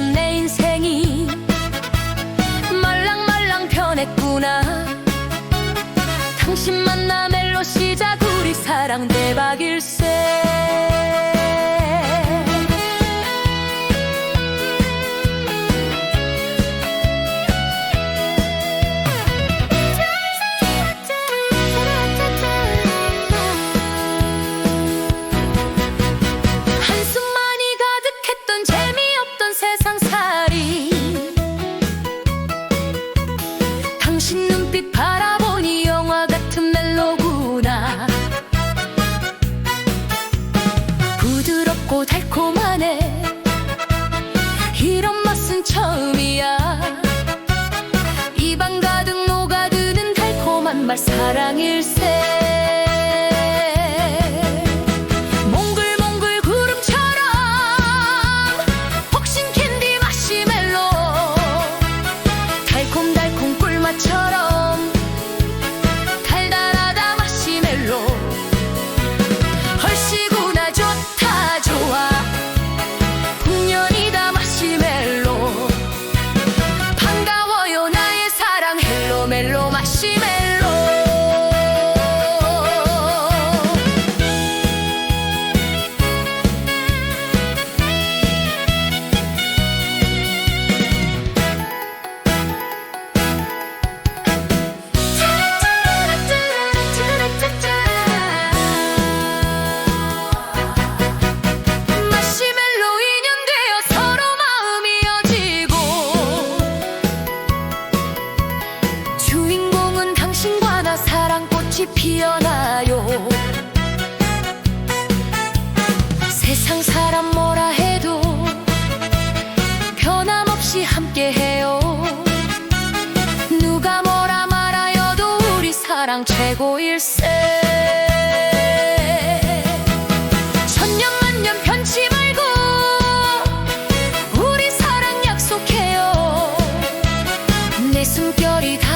있던 내 인생이 말랑말랑 변했구나. 당신 만나 멜로 시작 우리 사랑 대박일세. 정말 사랑일세. 피어나요. 세상 사람 뭐라 해도 변함없이 함께해요. 누가 뭐라 말하여도 우리 사랑 최고일세. 숨결이 다